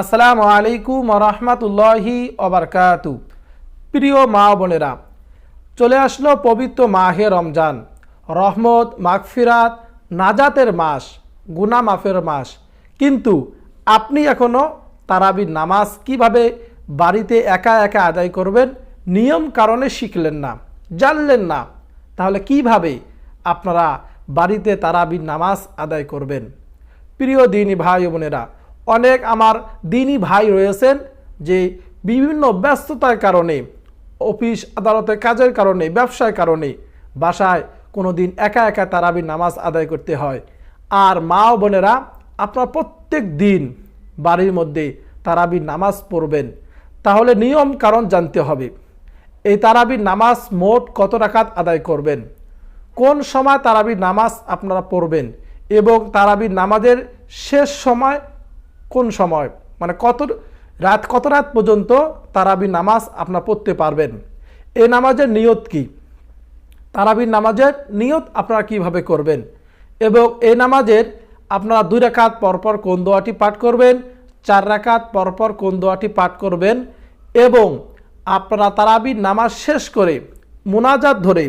আসসালামু আলাইকুম রহমতুল্লাহি অবরকাতু প্রিয় মা বোনেরা, চলে আসলো পবিত্র মাহে রমজান। রহমত, মাগফিরাত, নাজাতের মাস গুনা মাফের মাস। কিন্তু আপনি এখনও তারাবির নামাজ কীভাবে বাড়িতে একা একা আদায় করবেন, নিয়ম কারণে শিখলেন না, জানলেন না, তাহলে কীভাবে আপনারা বাড়িতে তারাবির নামাজ আদায় করবেন? প্রিয় দিনী ভাই বোনেরা অনেক আমার দিনী ভাই রয়েছেন যে বিভিন্ন ব্যস্ততার কারণে, অফিস আদালতের কাজের কারণে, ব্যবসার কারণে বাসায় কোনো দিন একা একা তারাবির নামাজ আদায় করতে হয়। আর মা ও বোনেরা আপনারা প্রত্যেক দিন বাড়ির মধ্যে তারাবির নামাজ পড়বেন। তাহলে নিয়ম কারণ জানতে হবে, এই তারাবির নামাজ মোট কত রাকাত আদায় করবেন? কোন সময় তারাবির নামাজ আপনারা পড়বেন? এবং তারাবির নামাজের শেষ সময় কোন সময়? মানে কত রাত কত রাত পর্যন্ত তারাবির নামাজ আপনারা পড়তে পারবেন? এই নামাজের নিয়ত কি? তারাবির নামাজের নিয়ত আপনারা কীভাবে করবেন? এবং এই নামাজের আপনারা দুই রাকাত পরপর কোন দোয়াটি পাঠ করবেন? চার রাকাত পরপর কোন দোয়াটি পাঠ করবেন? এবং আপনারা তারাবির নামাজ শেষ করে মোনাজাত ধরে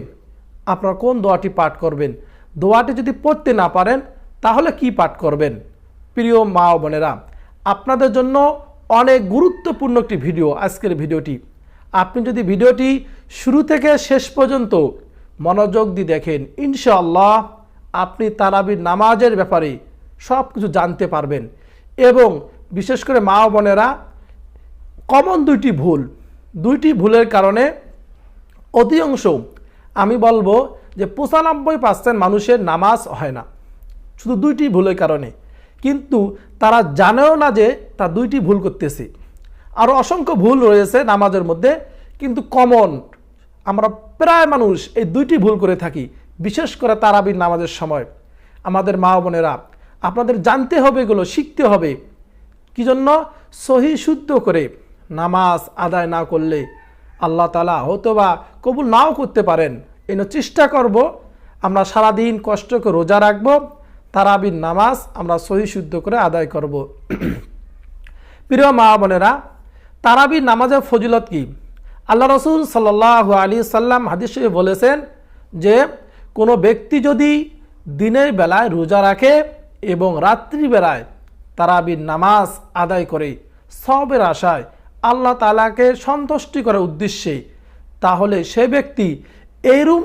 আপনারা কোন দোয়াটি পাঠ করবেন? দোয়াটি যদি পড়তে না পারেন, তাহলে কি পাঠ করবেন? প্রিয় মা বোনেরা, আপনাদের জন্য অনেক গুরুত্বপূর্ণ একটি ভিডিও আজকের ভিডিওটি। আপনি যদি ভিডিওটি শুরু থেকে শেষ পর্যন্ত মনোযোগ দিয়ে দেখেন, ইনশাআল্লাহ আপনি তারাবির নামাজের ব্যাপারে সব কিছু জানতে পারবেন। এবং বিশেষ করে মা ও বোনেরা কমন দুইটি ভুল। দুইটি ভুলের কারণে অধিকাংশ, আমি বলব যে পঁচানব্বই পার্সেন্ট মানুষের নামাজ হয় না। শুধু দুইটি ভুলের কারণে। কিন্তু তারা জানেও না যে তার দুইটি ভুল করতেছে। আরও অসংখ্য ভুল রয়েছে নামাজের মধ্যে, কিন্তু কমন আমরা প্রায় মানুষ এই দুইটি ভুল করে থাকি, বিশেষ করে তারাবির নামাজের সময়। আমাদের মা বোনেরা, আপনাদের জানতে হবে এগুলো, শিখতে হবে। কি জন্য? সহি শুদ্ধ করে নামাজ আদায় না করলে আল্লাহ তালা হয়তো বা কবুল নাও করতে পারেন। এই চেষ্টা করব, আমরা সারাদিন কষ্ট করে রোজা রাখব তারাবির নামাজ আমরা সহি শুদ্ধ করে আদায় করব। প্রিয় মা বোনেরা, তারাবির নামাজের ফজিলত কি? আল্লাহ রসুল সাল্লাহ আলী সাল্লাম হাদিস বলেছেন যে, কোনো ব্যক্তি যদি দিনের বেলায় রোজা রাখে এবং রাত্রিবেলায় তারাবির নামাজ আদায় করে সবের আশায় আল্লাহ তালাকে সন্তুষ্টি করার উদ্দেশ্যে, তাহলে সে ব্যক্তি এইরূপ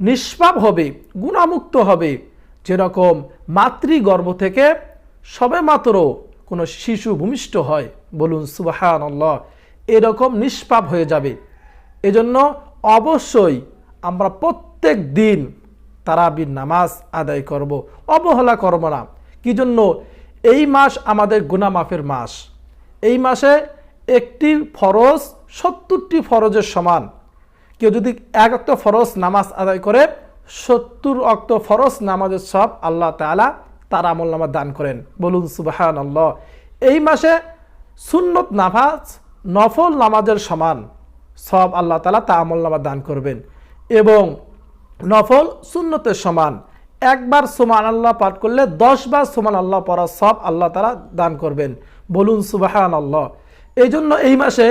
নিষ্পাপ হবে, গুণামুক্ত হবে। যেরকম মাতৃগর্ভ থেকে সবে মাত্র কোনো শিশু ভূমিষ্ঠ হয়, বলুন সুবাহান আল্লাহ এরকম নিষ্পাপ হয়ে যাবে। এজন্য অবশ্যই আমরা প্রত্যেক দিন তারাবির নামাজ আদায় করব, অবহেলা করব না। কি জন্য? এই মাস আমাদের গুনামাফের মাস। এই মাসে একটি ফরজ, সত্তরটি ফরজের সমান। কেউ যদি এক অক্ত ফরজ নামাজ আদায় করে সত্তর অক্ত ফরজ নামাজের সব আল্লাহ তালা তার আমল নামা দান করেন। বলুন সুবাহান আল্লাহ এই মাসে সুন্নত নামাজ, নফল নামাজের সমান সব আল্লাহ তালা তা আমল নামা দান করবেন এবং নফল সুন্নতের সমান। একবার সুমান আল্লাহ পাঠ করলে দশ বার সুমান আল্লাহ পড়া সব আল্লাহ তালা দান করবেন। বলুন সুবাহান আল্লাহ এই জন্য এই মাসে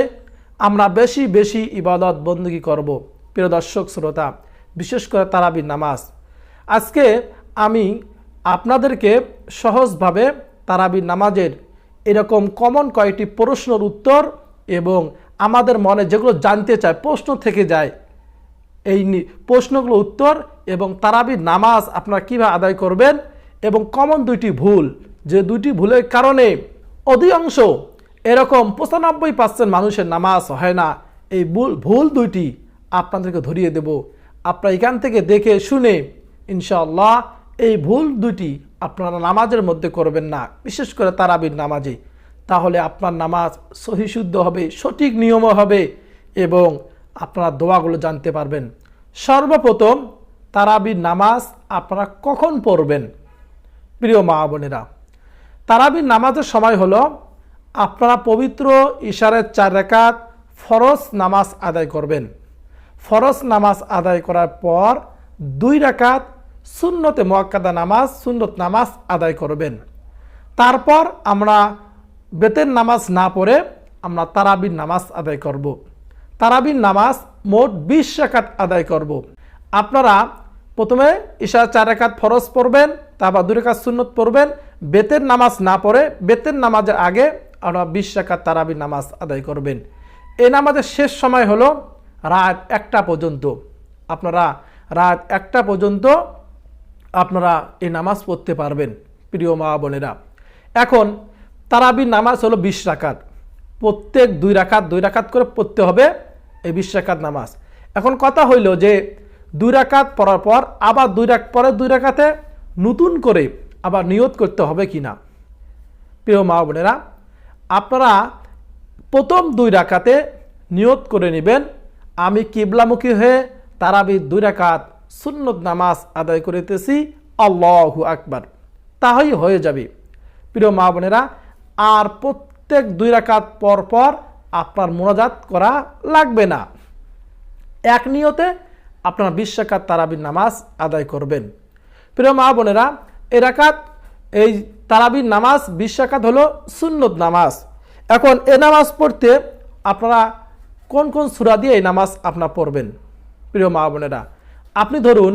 আমরা বেশি বেশি ইবাদত বন্দী করব। প্রিয় দর্শক, শ্রোতা বিশেষ করে তারাবির নামাজ। আজকে আমি আপনাদেরকে সহজভাবে তারাবির নামাজের এরকম কমন কয়েকটি প্রশ্নের উত্তর এবং আমাদের মনে যেগুলো জানতে চায়, প্রশ্ন থেকে যায়, এই প্রশ্নগুলো উত্তর এবং তারাবির নামাজ আপনারা কীভাবে আদায় করবেন এবং কমন দুইটি ভুল। যে দুইটি ভুলের কারণে অধিকাংশ এরকম পঁচানব্বই পার্সেন্ট মানুষের নামাজ হয় না। এই ভুল ভুল দুইটি আপনাদেরকে ধরিয়ে দেব। আপনারা এখান থেকে দেখে শুনে, ইনশাআল্লাহ, এই ভুল দুটি আপনারা নামাজের মধ্যে করবেন না, বিশেষ করে তারাবির নামাজে। তাহলে আপনার নামাজ সহিশুদ্ধ হবে, সঠিক নিয়মও হবে এবং আপনারা দোয়াগুলো জানতে পারবেন। সর্বপ্রথম তারাবির নামাজ আপনারা কখন পড়বেন? প্রিয় মা বোনেরা, তারাবির নামাজের সময় হলো আপনারা পবিত্র ইশারের চার রেখাত ফরজ নামাজ আদায় করবেন। ফরজ নামাজ আদায় করার পর দুই রাকাত সুন্নতে মোয়াক্কাদা নামাজ, সুন্নত নামাজ আদায় করবেন তারপর আমরা বেতের নামাজ না পড়ে আমরা তারাবির নামাজ আদায় করব। তারাবির নামাজ মোট বিশ রাকাত আদায় করব। আপনারা প্রথমে ঈশা চার রেখাত ফরজ পড়বেন, তারপর দু রেখাত সুন্নত পড়বেন, বেতের নামাজ না পড়ে বেতের নামাজের আগে আমরা বিশ রাকাত তারাবির নামাজ আদায় করবেন এই নামাজের শেষ সময় হলো রাত একটা পর্যন্ত। আপনারা রাত একটা পর্যন্ত আপনারা এই নামাজ পড়তে পারবেন, প্রিয় মা বোনেরা। এখন তারাবির নামাজ হলো বিশ রাকাত। প্রত্যেক দুই রাকাত দুই রাকাত করে পড়তে হবে এই বিশ রাকাত নামাজ। এখন কথা হইল যে দুই রাকাত পড়ার পর আবার দুই রাক পরে দুই রাকাতে নতুন করে আবার নিয়ত করতে হবে কি না প্রিয় মা বোনেরা, আপনারা প্রথম দুই রাকাতে নিয়ত করে নেবেন আমি কিবলামুখী হয়ে তারাবি দুই রাকাত সুন্নত নামাজ আদায় করিতেছি, আল্লাহু আকবার। তাহলেই হয়ে যাবে। প্রিয় মা বোনেরা, আর প্রত্যেক দুই রাকাত পর পর আপনার মোনাজাত করা লাগবে না। এক নিয়তে আপনার বিশ রাকাত তারাবির নামাজ আদায় করবেন। প্রিয় মা বোনেরা, এ রাকাত, এই তারাবির নামাজ বিশ রাকাত হলো সুন্নত নামাজ। এখন এ নামাজ পড়তে আপনারা কোন কোন সুরা দিয়ে এই নামাজ আপনার পড়বেন? প্রিয় মা বোনেরা, আপনি ধরুন,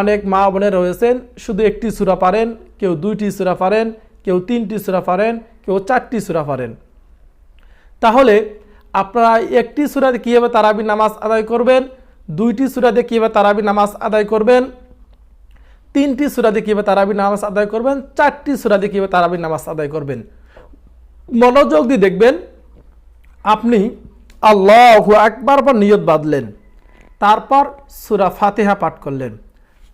অনেক মা বোনের রয়েছেন, শুধু একটি সুরা পারেন, কেউ দুইটি সুরা পারেন, কেউ তিনটি সুরা পারেন, কেউ চারটি সুরা পারেন। তাহলে আপনারা একটি সুরাতে কীভাবে তারাবি নামাজ আদায় করবেন, দুইটি সুরাতে কীভাবে তারাবি নামাজ আদায় করবেন, তিনটি সুরাতে কীভাবে তারাবি নামাজ আদায় করবেন, চারটি সুরাতে কীভাবে তারাবি নামাজ আদায় করবেন। মনোযোগ দিয়ে দেখবেন, আপনি আল্লাহ একবার পর নিয়ত বাঁধলেন। তারপর সুরা ফাতেহা পাঠ করলেন।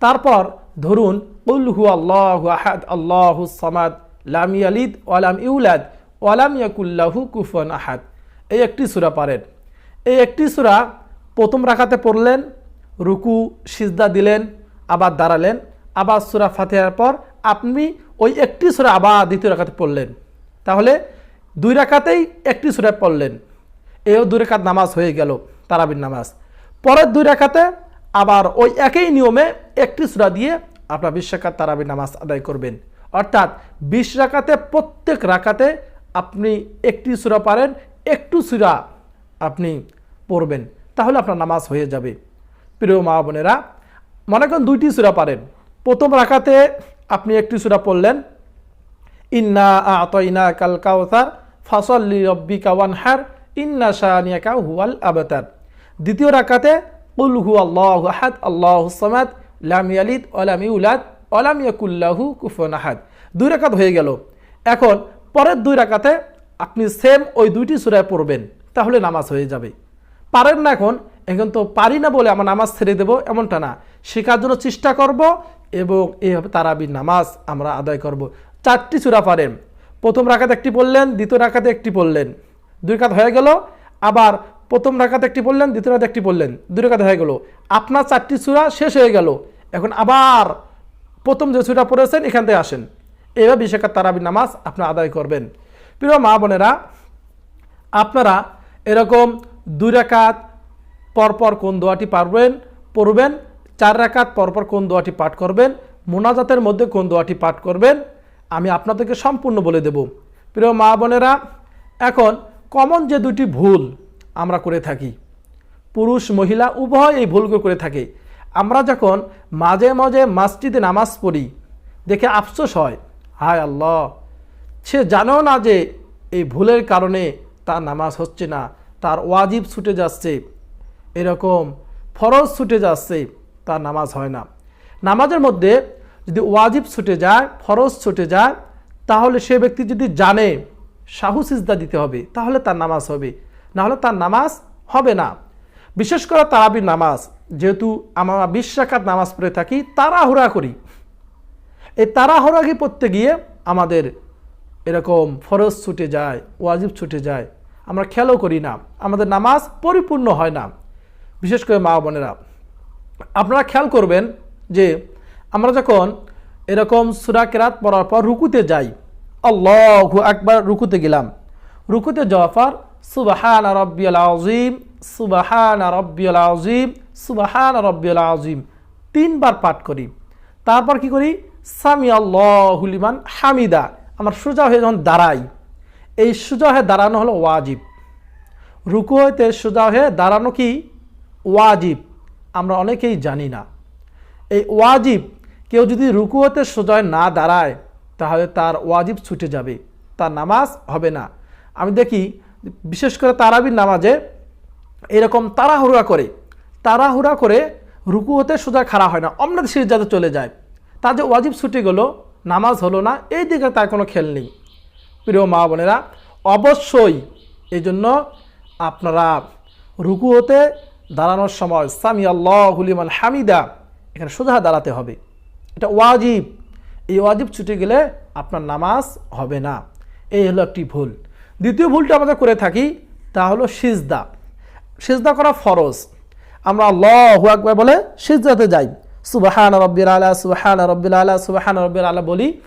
তারপর ধরুন উলহু আল্লাহ আহাদ, আল্লাহ সামাদ, লাম ইয়ালিদ ওয়ালাম ইউলাদ ওয়ালাম ইয়াকুল্লাহু কুফন আহাদ। এই একটি সুরা পারেন। এই একটি সুরা প্রথম রাখাতে পড়লেন, রুকু, সিজদা দিলেন, আবার দাঁড়ালেন, আবার সুরা ফাতেহার পর আপনি ওই একটি সুরা আবার দ্বিতীয় রাখাতে পড়লেন। তাহলে দুই রাখাতেই একটি সুরা পড়লেন। এও দুই রেখাত নামাজ হয়ে গেল তারাবির নামাজ। পরের দুই রেখাতে আবার ওই একই নিয়মে একটি সুরা দিয়ে আপনার বিশ রাকাত তারাবির নামাজ আদায় করবেন। অর্থাৎ বিশ রাকাতে প্রত্যেক রাকাতে আপনি একটি সুরা পারেন, একটু সুরা আপনি পড়বেন, তাহলে আপনার নামাজ হয়ে যাবে। প্রিয় মা বোনেরা, মনে করেন দুইটি সুরা পারেন। প্রথম রাখাতে আপনি একটি সুরা পড়লেন, ইন্না আতইনা কাল কাউসার, ফাসল্লি রব্বিকা ওয়ানহার ইন্না শাহানিয়াকা হুয়াল আবতার। দ্বিতীয় রাকাতে, কুল হু আল্লাহ আহাদ, আল্লাহ সামাদ, লাম ইয়ালিদ ওলাম ইউলাদ ওলাম ইয়াকুল্লাহু কুফুয়ান আহাদ। দুই রাকাত হয়ে গেল। এখন, পরের দুই রাকাতে আপনি সেম ওই দুইটি সুরায় পড়বেন, তাহলে নামাজ হয়ে যাবে। পারেন না এখন এখন তো পারি না বলে আমার নামাজ ছেড়ে দেবো, এমনটা না। শেখার জন্য চেষ্টা করব এবং এইভাবে তারাবির নামাজ আমরা আদায় করব। চারটি সুরা পারেন। প্রথম রাখাতে একটি পড়লেন, দ্বিতীয় রাখাতে একটি পড়লেন। দুই রাকাত হয়ে গেল। আবার প্রথম রাখাতে একটি পড়লেন, দ্বিতীয় রাখাতে একটি পড়লেন দুই রাকাত হয়ে গেল। আপনার চারটি সুরা শেষ হয়ে গেল। এখন আবার প্রথম যে সুরা পড়েছেন, এখান থেকে আসেন। এইভাবে বিশেখাত তারাবির নামাজ আপনার আদায় করবেন। প্রিয় মা বোনেরা, আপনারা এরকম দুই রাকাত পরপর কোন দোয়াটি পারবেন, পড়বেন, চার রাকাত পরপর কোন দোয়াটি পাঠ করবেন, মোনাজাতের মধ্যে কোন দোয়াটি পাঠ করবেন, আমি আপনাদেরকে সম্পূর্ণ বলে দেব। প্রিয় মা বোনেরা, এখন কমন যে দুটি ভুল আমরা করে থাকি, পুরুষ মহিলা উভয় এই ভুলগুলো করে থাকে। আমরা যখন মাঝে মাঝে মাসজিদে নামাজ পড়ি, দেখে আফসোস হয়, হায় আল্লাহ, সে জানো না যে এই ভুলের কারণে তার নামাজ হচ্ছে না, তার ওয়াজিব ছুটে যাচ্ছে, এরকম ফরজ ছুটে যাচ্ছে, তার নামাজ হয় না। নামাজের মধ্যে যদি ওয়াজিব ছুটে যায়, ফরজ ছুটে যায়, তাহলে সে ব্যক্তি যদি জানে সাহু সিজদা দিতে হবে, তাহলে তার নামাজ হবে। না হলে তার নামাজ হবে না। বিশেষ করে তারাবির নামাজ, যেহেতু আমরা বিশ নামাজ পড়ে থাকি, তাড়াহুড়া করি। এই তাড়াহুড়াকে পড়তে গিয়ে আমাদের এরকম ফরজ ছুটে যায়, ওয়াজিব ছুটে যায়। আমরা খেয়ালও করি না, আমাদের নামাজ পরিপূর্ণ হয় না। বিশেষ করে মা বোনেরা। আপনারা খেয়াল করবেন যে আমরা যখন এরকম সুরা কেরাত পড়ার পর রুকুতে যাই আল্লাহ একবার রুকুতে গেলাম। রুকুতে পর, সুবাহান রব্বিয়াল আজিম সুবাহান রব্বিয়াল আজিম সুবাহান রব্বিয়াল আজিম তিনবার পাঠ করি। তারপর কি করি? সামি আল্লাহুলিমান হামিদা। আমার সোজা হয়ে যখন দাঁড়াই, এই সোজা হয়ে দাঁড়ানো হলো ওয়াজিব। রুকু হইতে সোজা হয়ে দাঁড়ানো কি? ওয়াজিব। আমরা অনেকেই জানি না। এই ওয়াজিব কেউ যদি রুকু হতে সোজা না দাঁড়ায় তাহলে তার ওয়াজিব ছুটে যাবে, তার নামাজ হবে না। আমি দেখি বিশেষ করে তারাবির নামাজে এরকম তাড়াহুড়া করে তাড়াহুড়া করে রুকু হতে সোজা খাড়া হয় না অমনাদ সিরজাতে চলে যায়। তার যে ওয়াজিব ছুটে গেলো, নামাজ হলো না, এই দিকে তার কোনো খেল নেই। প্রিয় মা বোনেরা, অবশ্যই এই জন্য আপনারা রুকু হতে দাঁড়ানোর সময় সামি আল্লাহ হুলিমান হামিদা, এখানে সোজা দাঁড়াতে হবে। এটা ওয়াজিব। এই ওয়াজিব ছুটে গেলে আপনার নামাজ হবে না। এই হলো একটি ভুল। দ্বিতীয় ভুলটা আমরা করে থাকি, তা হলো সিজদা। সিজদা করা ফরজ। আমরা আল্লাহু আকবার বলে সিজদাতে যাই। সুবাহান রব্বির আলা, সুবাহান রব্বিল আলা, সুবাহান রব্বির আলা বলি।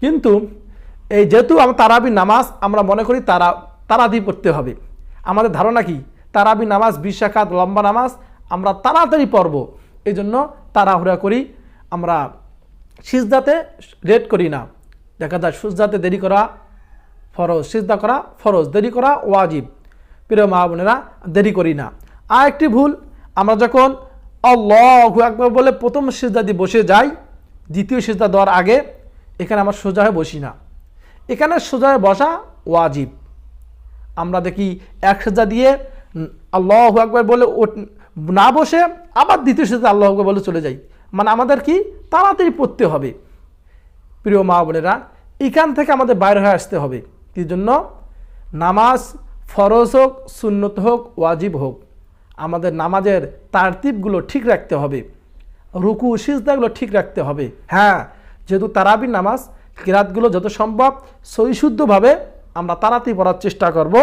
কিন্তু এই যেহেতু আমরা তারাবি নামাজ, আমরা মনে করি তারা তারাদি পড়তে হবে। আমাদের ধারণা কি? তারাবি নামাজ বিশাখাত লম্বা নামাজ, আমরা তাড়াতাড়ি পড়ব। এই জন্য তাড়াহুড়া করি। আমরা সিজদাতে রেড করি না। দেখা যায় সুজদাতে দেরি করা ফরজ, সিজদা করা ফরজ, দেরি করা ওয়াজিব। প্রিয় মা বোনেরা, দেরি করি না। আর একটি ভুল, আমরা যখন অল্লাহু একবার বলে প্রথম সিজদা দিয়ে বসে যাই, দ্বিতীয় সিজদা দেওয়ার আগে, এখানে আমার সোজা হয়ে বসি না। এখানে সোজা হয়ে বসা ওয়াজিব। আমরা দেখি এক সেজা দিয়ে আল্লাহ একবার বলে না বসে, আবার দ্বিতীয় সেজা আল্লাহ আকবর বলে চলে যাই। মানে আমাদের কি? তাড়াতাড়ি পড়তে হবে। প্রিয় মা বোনেরা, এখান থেকে আমাদের বাইরে হয়ে আসতে হবে। কি জন্য? নামাজ ফরজ হোক, সুন্নত হোক, ওয়াজিব হোক, আমাদের নামাজের তারতিবগুলো ঠিক রাখতে হবে। রুকু, সিজদাগুলো ঠিক রাখতে হবে। হ্যাঁ যেহেতু তারাবির নামাজ, কিরাতগুলো যত সম্ভব সহিশুদ্ধভাবে আমরা তাড়াতাড়ি পড়ার চেষ্টা করব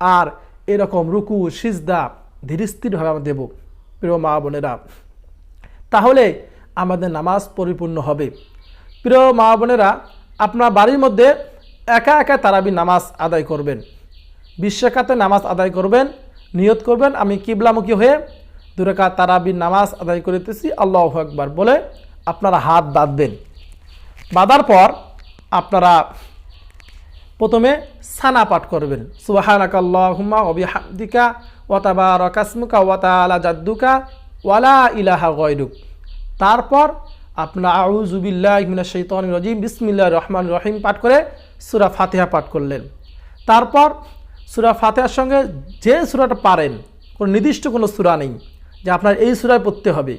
আর এরকম রুকু, সিজদা, ধীরস্থিরভাবে আমরা দেব। প্রিয় মা বোনেরা তাহলে আমাদের নামাজ পরিপূর্ণ হবে। প্রিয় মা বোনেরা, আপনার বাড়ির মধ্যে একা একা তারাবি নামাজ আদায় করবেন। বিশ্বকাতে নামাজ আদায় করবেন, নিয়ত করবেন। আমি কিবলামুখী হয়ে দুরেকা তারাবির নামাজ আদায় করিতেছি। আল্লাহ একবার বলে আপনারা হাত বাঁধবেন। বাঁধার পর আপনারা প্রথমে সানা পাঠ করবেন। সুবাহানাকাল্লাহুম্মা অবিহাদিকা ওয়াতাবা রকাসমুকা ওয়াতালা জাদ্দুকা ওয়ালা ইলাহা গয়রুক। তারপর আপনার আউজুবিল্লাহ ইমিনা শৈতন রজিম বিসমিল্লা রহমান রহিম পাঠ করে সুরা ফাতিহা পাঠ করলেন। তারপর সুরা ফাতিহার সঙ্গে যে সুরাটা পারেন, কোনো নির্দিষ্ট কোনো সুরা নেই যে আপনার এই সুরায় পড়তে হবে।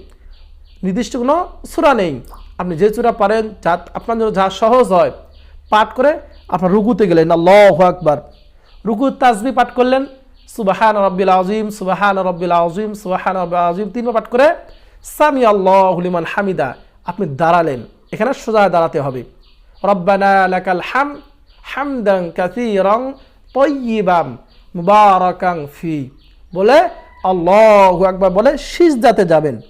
নির্দিষ্ট কোনো সুরা নেই। আপনি যে সুরা পারেন, যা আপনার জন্য যা সহজ হয়, পাঠ করে আপনার রুকুতে গেলেন। না আল্লাহ আকবার। রুকু, তাজবি পাঠ করলেন। সুবাহান রব্বিল আজিম সুবাহান রব্বিল আজিম সুবাহান রব্বিল আজিম তিনবার পাঠ করে সামি আল্লাহ হুলিমান হামিদা। আপনি দাঁড়ালেন। এখানে সোজা দাঁড়াতে হবে। রব্বানা লাকাল হাম হামদাং কাসীরাং তয়্যিবাম মুবারাকাং ফি। বলে আল্লাহু একবার বলে সিজদাতে যাবেন।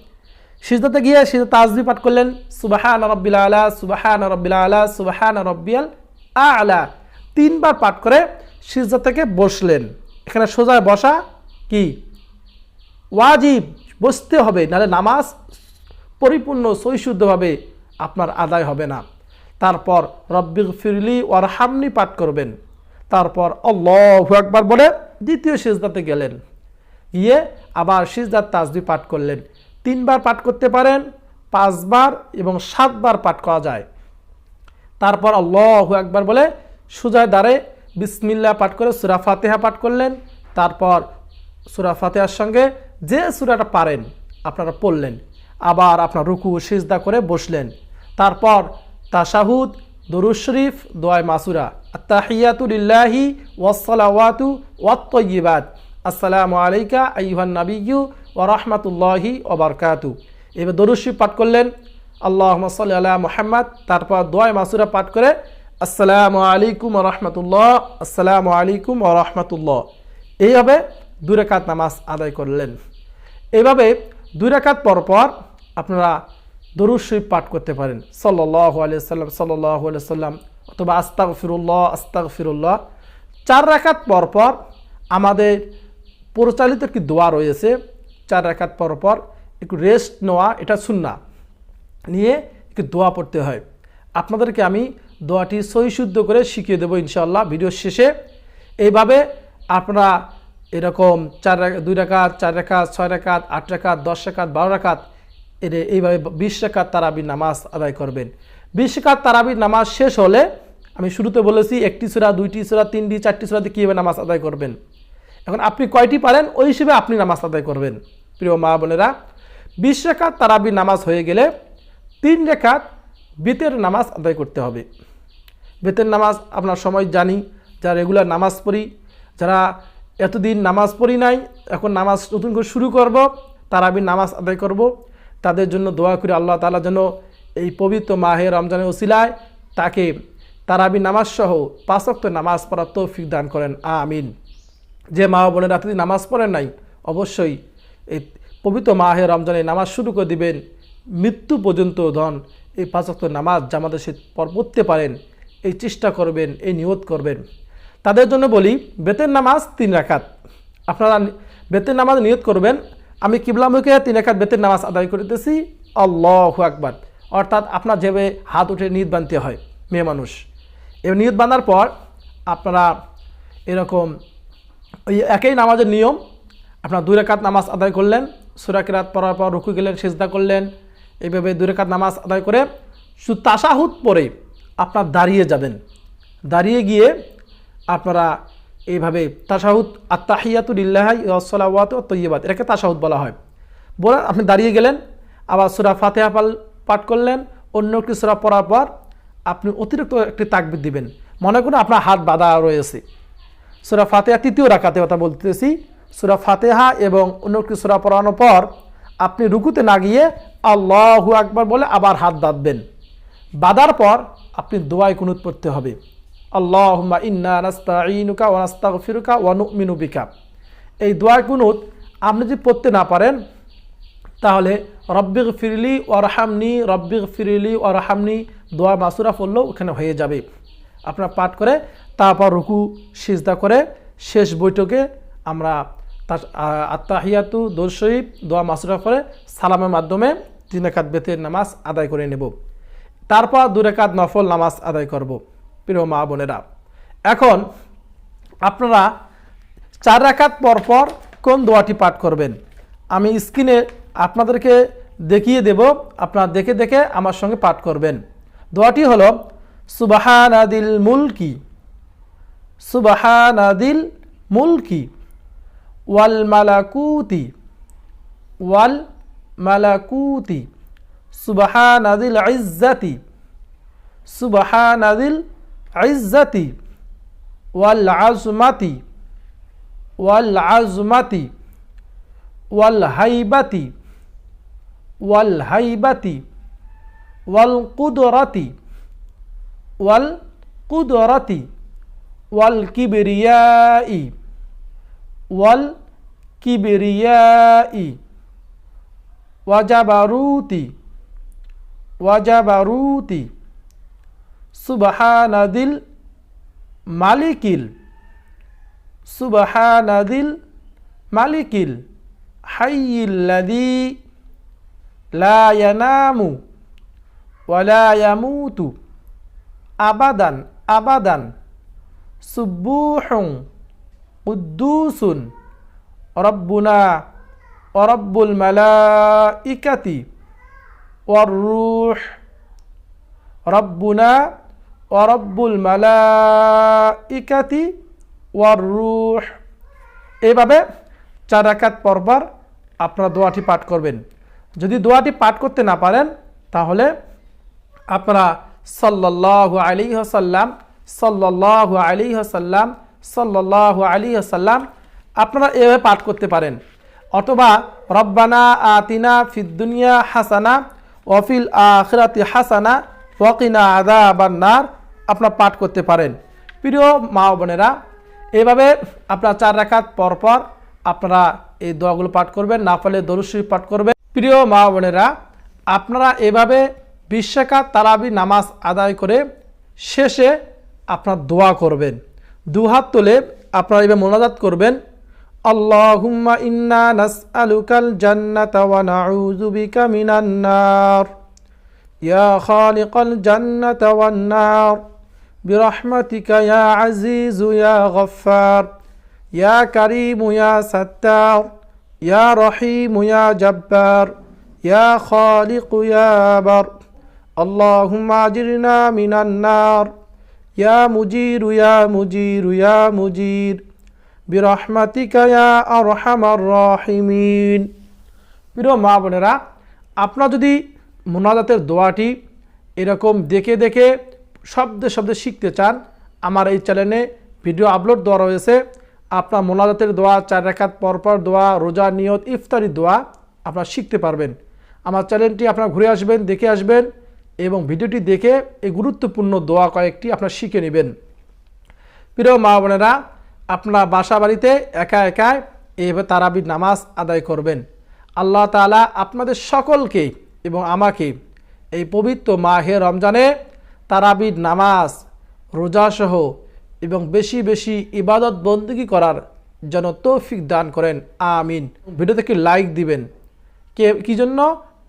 সিজদাতে গিয়ে সিজদা তাজবি পাঠ করলেন, সুবাহান রব্বিল আলা, সুবাহান রব্বিল আলা, সুবাহান রব্বিয়াল আলা। তিনবার পাঠ করে সিজদা থেকে বসলেন। এখানে সোজা বসা কি? ওয়াজিব। বসতে হবে, নাহলে নামাজ পরিপূর্ণ সৈশুদ্ধভাবে আপনার আদায় হবে না। তারপর রব্বিক ফিরলি ওয়ার হামনি পাঠ করবেন। তারপর অল্লাহ একবার বলে দ্বিতীয় সিজদাতে গেলেন। গিয়ে আবার সিজদার তাজবি পাঠ করলেন। তিনবার পাঠ করতে পারেন, পাঁচবার এবং সাতবার পাঠ করা যায়। তারপর আল্লাহ একবার বলে সুজায় দাঁড়ে বিসমিল্লা পাঠ করে সুরা ফাতেহা পাঠ করলেন। তারপর সুরা ফাতেহার সঙ্গে যে সুরাটা পারেন, আপনারা পড়লেন। আবার আপনার রুকু, সিজদা করে বসলেন। তারপর তাশাহুদ, দরুদ শরীফ দোয়াই মাসুরা। আত্তাহিয়াতু লিল্লাহি ওয়াসসালাওয়াতু ওয়াত্তয়িবাত। আসসালামু আলাইকা আইয়ুহান নাবিয়্যু ওয়া রাহমাতুল্লাহি ওয়া বারাকাতু। এবার দরুদ শরীফ পাঠ করলেন। আল্লাহ সাল্লি আলা মুহাম্মদ। তারপর দোয়াই মাসুরা পাঠ করে, আসসালামু আলাইকুম রাহমাতুল্লাহ, আসসালামু আলাইকুম রাহমাতুল্লাহ। এইভাবে দুই নামাজ আদায় করলেন। এভাবে দুই রাকাত পর পর আপনারা দরুদ পাঠ করতে পারেন। সাল্লাহ আলিয়া সাল্লাম সাল্লাহ আলিয়া সাল্লাম অথবা আস্তাক ফিরুল্লাহ আস্তাক ফিরুল্লাহ চার রাকাত পর পর আমাদের পরিচালিত একটি দোয়া রয়েছে। চার রাকাত পর পর একটু রেস্ট নেওয়া, এটা সুন্না নিয়ে একটু দোয়া পড়তে হয়। আপনাদেরকে আমি দোয়াটি সহিশুদ্ধ করে শিখিয়ে দেবো ইনশাআল্লাহ ভিডিওর শেষে। এইভাবে আপনারা এরকম চার দুই রাকাত চার রাকাত ছয় রাকাত আট রাকাত দশ রাকাত বারো রাকাত এর এইভাবে বিশ রাকাত তারাবির নামাজ আদায় করবেন। বিশ রাকাত তারাবির নামাজ শেষ হলে, আমি শুরুতে বলেছি, একটি সুরা, দুইটি সুরা, তিনটি, চারটি সুরাতে কীভাবে নামাজ আদায় করবেন? এখন আপনি কয়টি পারেন, ওই হিসেবে আপনি নামাজ আদায় করবেন। প্রিয় মা বোনেরা, বিশ রেখাত তারাবির নামাজ হয়ে গেলে, তিন রেখাত বেতের নামাজ আদায় করতে হবে। বেতের নামাজ আপনার সময় জানি, যারা রেগুলার নামাজ পড়ি, যারা এতদিন নামাজ পড়ি নাই, এখন নামাজ নতুন করে শুরু করব তারাবির নামাজ আদায় করব। তাদের জন্য দোয়া করি আল্লাহ তালা যেন এই পবিত্র মাহে রমজানের ওসিলায় তাকে তারাবি নামাজ সহ পাঁচক্ত নামাজ পড়ার তৌফিক দান করেন। আমিন। যে মা বোনের রাত্রি নামাজ পড়েন নাই, অবশ্যই এই পবিত্র মাহে রমজানে নামাজ শুরু করে দিবেন। মৃত্যু পর্যন্ত ধন এই পাঁচক্ত নামাজ জামাতের সে পড়তে পারেন, এই চেষ্টা করবেন, এই নিয়ত করবেন। তাদের জন্য বলি, বেতের নামাজ তিন রাখাত আপনারা বেতের নামাজ নিয়ত করবেন। আমি কিবলামুখে তিন রাখাত বেতের নামাজ আদায় করিতেছি। আল্লাহ আকবার। অর্থাৎ আপনার যেভাবে হাত উঠে নিয়ত বানতে হয়, মেয়ে মানুষ। এবার নিয়ত বাঁধার পর আপনারা এরকম ওই একই নামাজের নিয়ম, আপনার দুই রেখাত নামাজ আদায় করলেন সুরাকিরাত পড়ার পর রুকু গেলেন, সেজদা করলেন, এইভাবে দুই রেখাত নামাজ আদায় করে তাসাহুদ পরে আপনার দাঁড়িয়ে যাবেন। দাঁড়িয়ে গিয়ে আপনারা এইভাবে তাসাহুদ আত্মাহিয়াতুল ইল্লাহাই ওসলাওয়াত তৈবাদ এটাকে তাসাহুদ বলা হয়। বলে আপনি দাঁড়িয়ে গেলেন, আবার সুরা ফাতেহা পাল পাঠ করলেন, অন্য একটি সুরা পড়ার পর আপনি অতিরিক্ত একটি তাকবিদ দিবেন। মনে করুন আপনার হাত বাঁধা রয়েছে। সুরা ফাতেহা তৃতীয় রাখাতে কথা বলতেছি। সুরা ফাতেহা এবং অন্য একটি সুরা পড়ানোর পর আপনি রুকুতে না গিয়ে আল্লাহু আকবার বলে আবার হাত বাঁধবেন। বাঁধার পর আপনি দোয়ায় কুনুত পড়তে হবে। আল্লাহুম্মা ইন্না ওয়া নুমিনু বিকা। এই দোয়ায় কুনুত আপনি যদি পড়তে না পারেন, তাহলে রব্বিগ ফিরলি ওয়ারহামনি রব্বিগ ফিরলি ওয়ারহামনি দোয়া মাসুরা পড়লেও ওখানে হয়ে যাবে। আপনার পাঠ করে, তারপর রুকু, সিজদা করে, শেষ বৈঠকে আমরা তার আত্মাহিয়াতু দোর শরীফ, দোয়া মাসুরা করে সালামের মাধ্যমে তিন একাত বেতের নামাজ আদায় করে নেব। তারপর দু রেখাত নফল নামাজ আদায় করব। প্রিয় মা বোনেরা। এখন আপনারা চার রাকাত পর পর কোন দোয়াটি পাঠ করবেন? আমি স্ক্রিনে আপনাদেরকে দেখিয়ে দেব, আপনারা দেখে দেখে আমার সঙ্গে পাঠ করবেন। দোয়াটি হলো, সুবাহানাদিল মুলকি সুবাহানাদিল মুলকি, ওয়াল মালাকুতি ওয়াল মালাকুতি, সুবাহানাদিল ইজ্জাতি, সুবাহানাদিল ইজ্জাতি ওয়াল আজমাতি ওয়াল আজমাতি ওয়াল হাইবাতি ওয়াল হাইবাতি ওয়াল কুদরাতি সুবহানাদিল মালিকিল। সুবহানাদিল মালিকিল। হাইয়িল্লাযী লা ইয়ানামু ওয়ালা ইয়ামুতু আবাদান আবাদান। সুব্বুহুন কুদ্দুসুন। রব্বুনা ওরব্বুল মালাইকাতি ওয়াররূহ রব্বুনা ওরব্বুল মালাইকাতি ওয়াররূহ এইভাবে চার রাকাত পরপর আপনারা দোয়াটি পাঠ করবেন। যদি দোয়াটি পাঠ করতে না পারেন, তাহলে আপনারা সাল্লাহ আলী হাসাল্লাম সাল্লাহ আলী হাসাল্লাম সাল্লাহ আলী হাসাল্লাম আপনারা এভাবে পাঠ করতে পারেন। অথবা রব্বানা আতিনা ফিদ্দুনিয়া হাসানা ওয়াফিল আখরাতি হাসানা ওয়াকিনা আদা আবান্নার আপনারা পাঠ করতে পারেন। প্রিয় মা বোনেরা এইভাবে আপনার চার রাখাত পরপর আপনারা এই দোয়াগুলো পাঠ করবেন, না ফলে দরুশরীফ পাঠ করবেন। প্রিয় মা বোনেরা, আপনারা এভাবে বিশ্বাকাত তারাবি নামাজ আদায় করে শেষে আপনার দোয়া করবেন। দুহাত তুলে আপনারা এবার মোনাজাত করবেন। মিনান নার। ইয়া برحمتك يا عزيز يا غفار يا كريم يا ستار يا رحيم يا جبار يا خالق يا بر اللهم اجرنا من النار يا مجير يا مجير يا مجير برحمتك يا أرحم الراحمين প্রিয় মা বোনেরা আপনারা যদি মোনাজাতের দোয়াটি এরকম দেখে দেখে শব্দে শব্দে শিখতে চান, আমার এই চ্যানেলে ভিডিও আপলোড দেওয়া রয়েছে। আপনার মোনাজাতের দোয়া, চার রেখাত পরপর দোয়া, রোজা, নিয়ত, ইফতারি দোয়া আপনারা শিখতে পারবেন। আমার চ্যানেলটি আপনারা ঘুরে আসবেন, দেখে আসবেন এবং ভিডিওটি দেখে এই গুরুত্বপূর্ণ দোয়া কয়েকটি আপনারা শিখে নেবেন। প্রিয় মা বোনেরা, আপনারা বাসা বাড়িতে একা একা এইভাবে তারাবির নামাজ আদায় করবেন। আল্লাহ তাআলা আপনাদের সকলকে এবং আমাকে এই পবিত্র মাহে রমজানে তারাবির নামাজ, রোজাসহ এবং বেশি বেশি ইবাদত বন্দী করার যেন তৌফিক দান করেন। আমিন। ভিডিও থেকে লাইক দিবেন। কে, কী জন্য?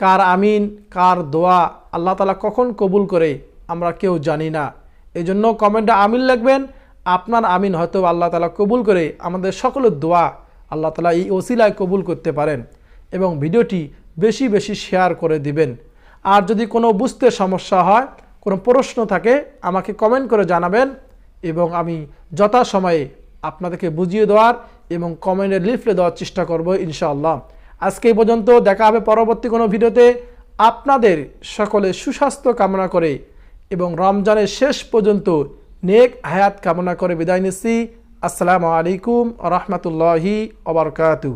কার আমিন, কার দোয়া আল্লাহ তালা কখন কবুল করে আমরা কেউ জানি না। এই জন্য কমেন্টে আমিন লিখবেন। আপনার আমিন হয়তো আল্লাহ তালা কবুল করে আমাদের সকলের দোয়া আল্লাহ তালা এই ওসিলায় কবুল করতে পারেন এবং ভিডিওটি বেশি বেশি শেয়ার করে দিবেন। আর যদি কোনো বুঝতে সমস্যা হয় কোনো প্রশ্ন থাকে, আমাকে কমেন্ট করে জানাবেন এবং আমি যথাসময়ে আপনাদেরকে বুঝিয়ে দেওয়ার এবং কমেন্টে লিফলে দেওয়ার চেষ্টা করব ইনশাআল্লাহ। আজকে এই পর্যন্ত দেখা হবে পরবর্তী কোনো ভিডিওতে। আপনাদের সকলে সুস্বাস্থ্য কামনা করে এবং রমজানের শেষ পর্যন্ত নেক হায়াত কামনা করে বিদায় নিচ্ছি। আসসালামু আলাইকুম রহমতুল্লাহি ওবরকাতু